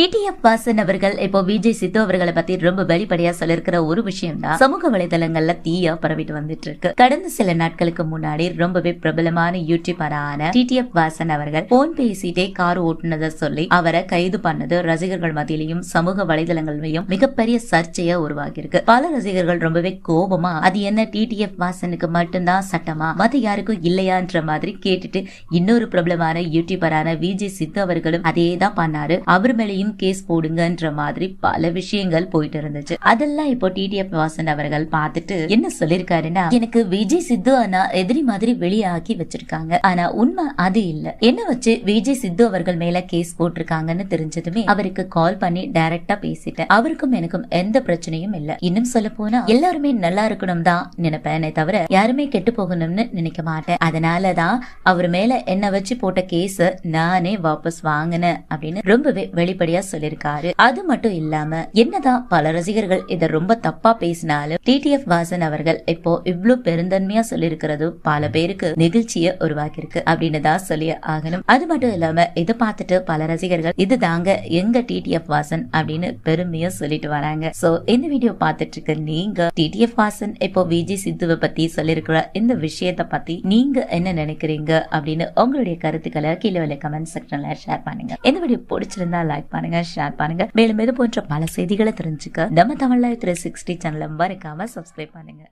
TTF Vasan அவர்கள் இப்போ விஜய் சித்து அவர்களை பத்தி ரொம்ப வெளிப்படையா சொல்லிருக்கிற ஒரு விஷயம் தான் சமூக வலைதளங்கள்ல தீயா பரவிட்டு வந்துட்டு இருக்கு கடந்த சில நாட்களுக்கு முன்னாடி ரொம்பவே பிரபலமான யூடியூபரான டிடிஎஃப் வாசன் அவர்கள் போன் பேசிட்டே கார் ஓட்டுனதை சொல்லி அவரை கைது பண்ணது ரசிகர்கள் மத்தியிலையும் சமூக வலைதளங்களையும் மிகப்பெரிய சர்ச்சையா உருவாகி இருக்கு பல ரசிகர்கள் ரொம்பவே கோபமா அது என்ன டிடிஎஃப் வாசனுக்கு மட்டும்தான் சட்டமா மத்த யாருக்கும் இல்லையான்ற மாதிரி கேட்டுட்டு இன்னொரு பிரபலமான யூடியூபரான விஜய் சித்து அவர்களும் அதே தான் பண்ணாரு. அவர் மேலேயும் நீங்களும் கேஸ் போடுங்கன்ற மாதிரி பல விஷயங்கள் போயிட்டு இருந்துச்சு அதெல்லாம் இப்போ டிடிஎஃப் வாசன் அவர்கள் பார்த்துட்டு என்ன சொல்லிருக்காருன்னா எனக்கு விஜய் சித்து அண்ணா எதிரி மாதிரி வெளியாக்கி வச்சிருக்காங்க. ஆனா உண்மை அது இல்ல. என்ன வச்சு விஜய் சித்து அவர்கள் மேல கேஸ் போட்டிருக்காங்கன்னு தெரிஞ்சதுமே அவருக்கு கால் பண்ணி டைரக்டா பேசிட்டேன். அவருக்கும் எனக்கும் எந்த பிரச்சனையும் இல்ல. இன்னும் சொல்ல போனா எல்லாருமே நல்லா இருக்கணும் தான் நினைப்பேனே தவிர யாருமே கெட்டு போகணும்னு நினைக்க மாட்டேன். அதனாலதான் அவர் மேல என்ன வச்சு போட்ட கேஸ் நானே வாபஸ் வாங்கினேன் அப்படின்னு ரொம்பவே வெளிப்படையா சொல்லியிருக்காரு அது மட்டும் இல்லாம என்னதான் பல ரசிகர்கள் இத ரொம்ப தப்பா பேசினாலும் டிடிஎஃப் வாசன் அவர்கள் இப்போ இவ்ளோ பெருந்தன்மையா சொல்லியிருக்கிறது பல பேருக்கு நெகிழ்ச்சியை உருவாக்கியிருக்கு அப்படின்னு தான் சொல்லி ஆகணும். அது மட்டும் இல்லாம இதை பார்த்துட்டு பல ரசிகர்கள் இது தாங்க எங்க டிடிஎஃப் வாசன் அப்படின்னு பெருமையா சொல்லிட்டு வராங்க. சோ இந்த வீடியோ பார்த்துட்டு இருக்க நீங்க டிடிஎஃப் வாசன் இப்போ விஜி சித்துவை பத்தி சொல்லியிருக்கிற இந்த விஷயத்தை பத்தி நீங்க என்ன நினைக்கிறீங்க அப்படின்னு உங்களுடைய கருத்துக்களை கீழே உள்ள கமெண்ட் செக்ஷன்ல ஷேர் பண்ணுங்க. இந்த வீடியோ பிடிச்சிருந்தா லைக் பண்ணுங்க. ஷேர் பண்ணுங்க மேலும் இது போன்ற பல செய்திகளை தெரிஞ்சுக்க நம்ம தமிழ் த்ரீ சிக்ஸ்டி சேனலை மறக்காம சப்ஸ்கிரைப் பண்ணுங்க.